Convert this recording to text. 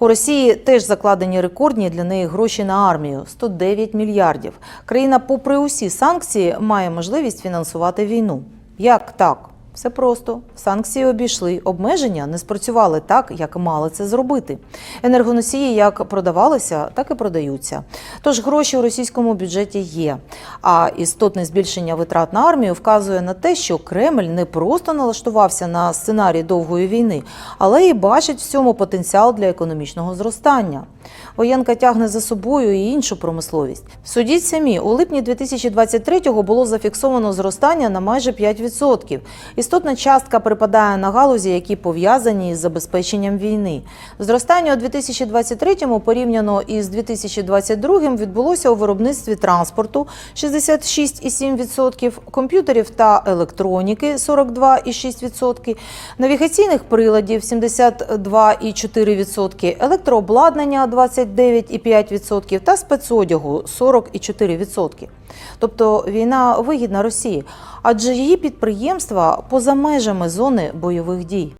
У Росії теж закладені рекордні для неї гроші на армію 109 мільярдів. Країна, попри усі санкції, має можливість фінансувати війну. Як так? Все просто санкції обійшли, обмеження не спрацювали так, як мали це зробити. Енергоносії як продавалися, так і продаються. Тож гроші у російському бюджеті є. А істотне збільшення витрат на армію вказує на те, що Кремль не просто налаштувався на сценарій довгої війни, але і бачить в цьому потенціал для економічного зростання. Воєнка тягне за собою і іншу промисловість. Судіть самі, у липні 2023-го було зафіксовано зростання на майже 5%. Істотна частка припадає на галузі, які пов'язані із забезпеченням війни. Зростання у 2023-му порівняно із 2022-м відбулося у виробництві транспорту 66,7%, комп'ютерів та електроніки 42,6%, навігаційних приладів 72,4%, електрообладнання 29,5% та спецодягу 40,4%. Тобто війна вигідна Росії, адже її підприємства поза межами зони бойових дій.